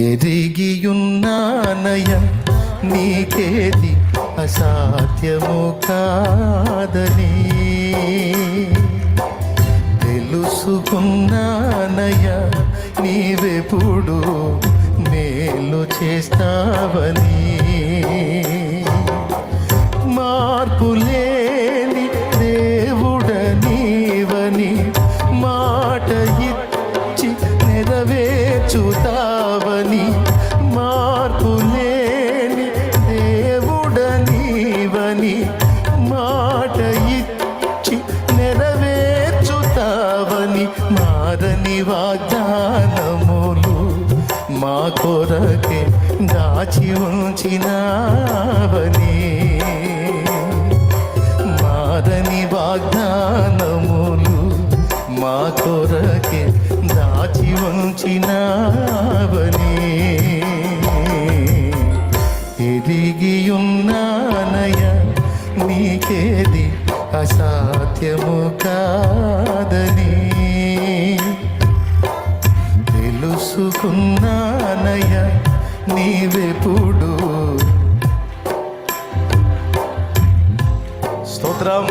ఎదిగియున్నానయ నీకేది అసాధ్యము కాదని. తెలుసుకున్నానయ నీవెప్పుడు మేలు చేస్తావని. మార్పులేని దేవుడ నీవని మాట ఇచ్చి నెరవేర్చుతా మార్పులేని దేవుడ నీవని మాట ఇచ్చి నెరవేర్చుతావని మారని వాగ్దానములు మా కొరకే దాచి ఉంచినావని మారని వాగ్దానములు మా కొరకే ఏది అసాధ్యము కాదని. తెలుసుకున్నానయ్య నీవెప్పుడు స్తోత్రం.